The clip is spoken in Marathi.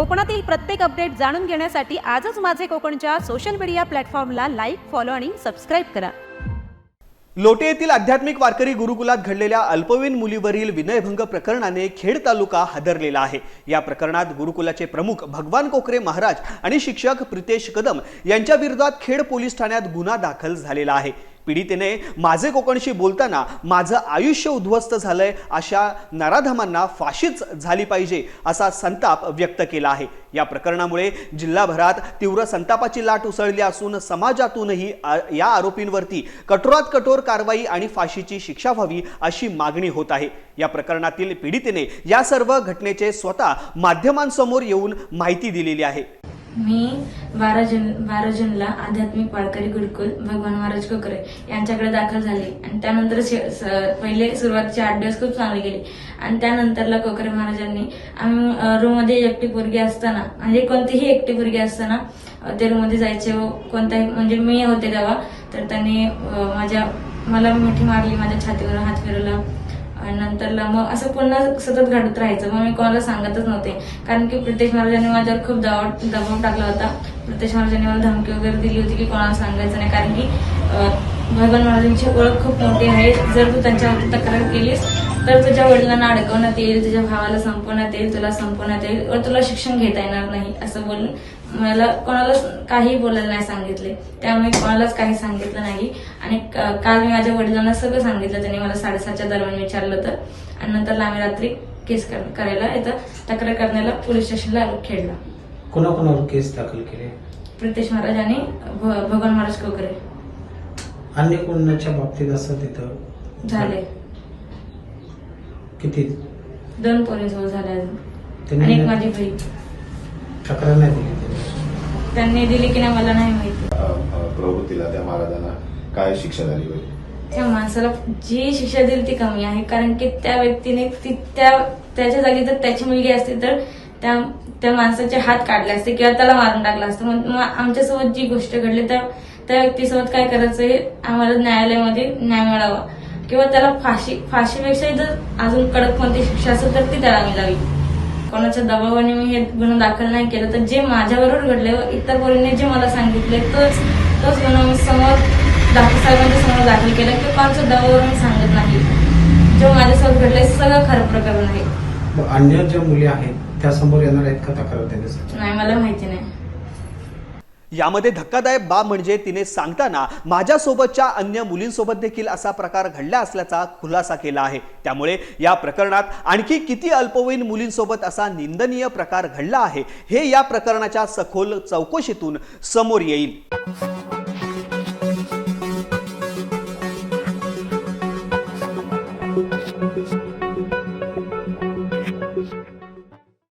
कोकणातील प्रत्येक अपडेट जाणून घेण्यासाठी आजच माझे कोकणच्या सोशल मीडिया प्लॅटफॉर्मला लाईक फॉलो आणि सबस्क्राईब करा. लोटे येथील आध्यात्मिक वारकरी गुरुकुलात घडलेल्या अल्पवयीन मुलीवरील विनयभंग प्रकरणाने खेड तालुका हादरलेला आहे. या प्रकरणात गुरुकुलाचे प्रमुख भगवान कोकरे महाराज आणि शिक्षक प्रितेश कदम यांच्या विरोधात खेड पोलीस ठाण्यात गुन्हा दाखल झालेला आहे. पीडितेने माझे कोकणशी बोलताना माझं आयुष्य उद्ध्वस्त झालंय अशा नराधमांना फाशीच झाली पाहिजे असा संताप व्यक्त केला आहे. या प्रकरणामुळे जिल्हाभरात तीव्र संतापाची लाट उसळली असून समाजातूनही या आरोपींवरती कठोरात कठोर कारवाई आणि फाशीची शिक्षा व्हावी अशी मागणी होत आहे. या प्रकरणातील पीडितेने या सर्व घटनेचे स्वतः माध्यमांसमोर येऊन माहिती दिलेली आहे. मी बारा जून बारा जूनला आध्यात्मिक वारकरी गुरुकुल भगवान महाराज कोकरे यांच्याकडे दाखल झाले. आणि त्यानंतर शे- स- पहिले सुरुवातीचे आठ दिवस खूप चांगले गेले. आणि त्यानंतरला कोकरे महाराजांनी आम्ही रूममध्ये एकटी पोरगी असताना म्हणजे कोणतीही एकटी पोरगी असताना ते रूममध्ये जायचे व कोणताही म्हणजे मी होते तेव्हा तर त्यांनी माझ्या मला मिठी मारली माझ्या छातीवर हात फिरवला. आणि नंतरला मग असं पुन्हा सतत घडत राहायचं. मग मी कोणाला सांगतच नव्हते. कारण की प्रितेश महाराजांनी माझ्यावर खूप दबाव दबाव टाकला होता. प्रितेश महाराजांनी मला धमकी वगैरे दिली होती की कोणाला सांगायचं नाही. कारण की भगवान महाराजांची ओळख खूप मोठी आहे. जर तू त्यांच्यावरती तक्रार केलीस तर तुझ्या वडिलांना अडकवण्यात येईल तुझ्या भावाला संपवण्यात येईल तुला संपवण्यात येईल व तुला शिक्षण घेता येणार नाही असं बोलून मला कोणाला काही बोलायला नाही सांगितले. त्यामुळे कोणालाच काही सांगितलं नाही. आणि काल मी माझ्या वडिलांना सगळं सांगितलं त्यांनी मला साडेसातच्या दरम्यान विचारलं होतं. आणि नंतर आम्ही रात्री केस कर- करायला इथं तक्रार करण्याला पोलीस स्टेशनला आलो खेळला कोणाकोणावर केस दाखल केले? प्रितेश महाराज आणि भगवान महाराज कोकरे. अन्य कोणाच्या बाबतीत असं तिथं झाले. किती? दोन पोरींसोबत झाले अजून. आणि एक माझी बहीण. तक्रार नाही दिली त्यांनी. त्यांनी दिली की नाही मला नाही माहिती. प्रवृत्तीला त्या महाराजांना काय शिक्षा झाली त्या माणसाला जी शिक्षा दिली ती कमी आहे कारण की त्या व्यक्तीने ती त्या त्याच्या जागी जर त्याची मुलगी असती तर त्या त्या माणसाचे हात काढले असते किंवा त्याला मारून टाकलं असतं. मग मग आमच्यासोबत जी गोष्ट घडली त्या त्या व्यक्तीसोबत काय करायचं हे आम्हाला न्यायालयामध्ये न्याय मिळावा. किंवा त्याला फाशी फाशीपेक्षा जर अजून कडक कोणती शिक्षा असेल तर ती त्याला मिळावी. कोणाच्या दबावाने मी हे गुन्हा दाखल नाही केलं तर जे माझ्याबरोबर घडले व इतर पोरींनी जे मला सांगितले तोच तोच गुन्हा मी समोर डॉक्टर साहेबांच्या समोर दाखल केला की कोणाच्या दबावावर मी सांगत नाही. जो माझ्यासोबत घडलंय सगळं खरं प्रकरण आहे. अन्य ज्या मुली आहेत त्या समोर येणार आहेत का तक्रार देण्यासाठी? नाही मला माहिती नाही. यामध्ये धक्कादायक बाब म्हणजे तिने सांगताना माझ्यासोबतच्या अन्य मुलींसोबत देखील असा प्रकार घडला असल्याचा खुलासा केला आहे. त्यामुळे या प्रकरणात आणखी किती अल्पवयीन मुलींसोबत असा निंदनीय प्रकार घडला आहे हे या प्रकरणाच्या सखोल चौकशीतून समोर येईल.